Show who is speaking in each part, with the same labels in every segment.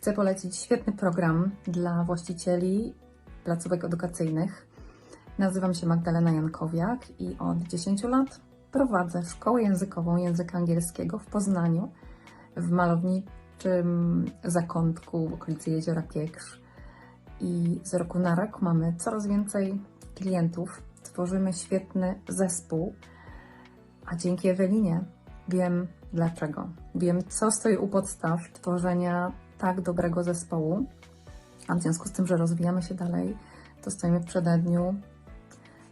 Speaker 1: Chcę polecić świetny program dla właścicieli placówek edukacyjnych. Nazywam się Magdalena Jankowiak i od 10 lat prowadzę szkołę językową języka angielskiego w Poznaniu, w malowniczym zakątku w okolicy Jeziora Piekrz. I z roku na rok mamy coraz więcej klientów. Tworzymy świetny zespół, a dzięki Ewelinie wiem dlaczego. Wiem, co stoi u podstaw tworzenia tak dobrego zespołu. A w związku z tym, że rozwijamy się dalej, to stoimy w przededniu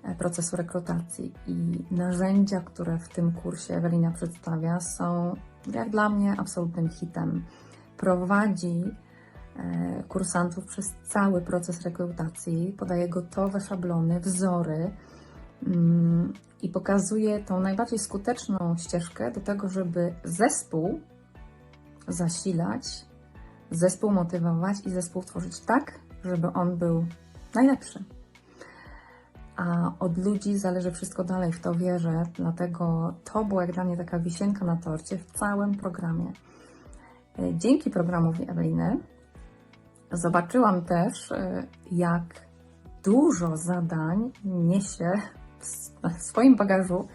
Speaker 1: e, procesu rekrutacji i narzędzia, które w tym kursie Ewelina przedstawia, są jak dla mnie absolutnym hitem. Prowadzi e, kursantów przez cały proces rekrutacji, podaje gotowe szablony, wzory mm, i pokazuje tą najbardziej skuteczną ścieżkę do tego, żeby zespół zasilać, zespół motywować i zespół tworzyć tak, żeby on był najlepszy. A od ludzi zależy wszystko dalej, w to wierzę, dlatego to była jak dla mnie taka wisienka na torcie w całym programie. E, Dzięki programowi Eweliny zobaczyłam też, e, jak dużo zadań niesie w swoim bagażu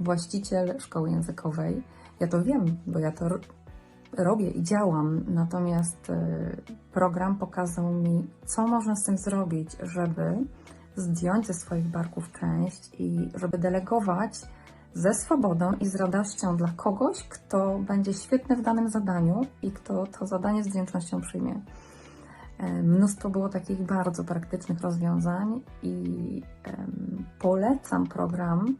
Speaker 1: właściciel szkoły językowej. Ja to wiem, bo ja to robię i działam, natomiast e, program pokazał mi, co można z tym zrobić, żeby zdjąć ze swoich barków część i żeby delegować ze swobodą i z radością dla kogoś, kto będzie świetny w danym zadaniu i kto to zadanie z wdzięcznością przyjmie. E, Mnóstwo było takich bardzo praktycznych rozwiązań i polecam program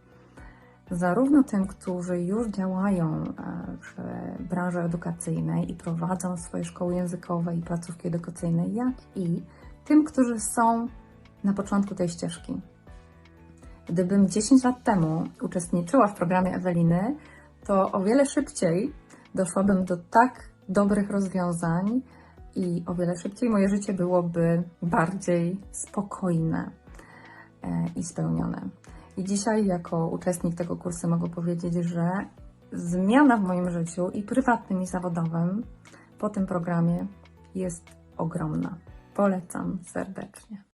Speaker 1: zarówno tym, którzy już działają e, w branży edukacyjnej i prowadzą swoje szkoły językowe i placówki edukacyjne, jak i tym, którzy są na początku tej ścieżki. Gdybym 10 lat temu uczestniczyła w programie Eweliny, to o wiele szybciej doszłabym do tak dobrych rozwiązań i o wiele szybciej moje życie byłoby bardziej spokojne e, i spełnione. I dzisiaj, jako uczestnik tego kursu, mogę powiedzieć, że zmiana w moim życiu i prywatnym, i zawodowym po tym programie jest ogromna. Polecam serdecznie.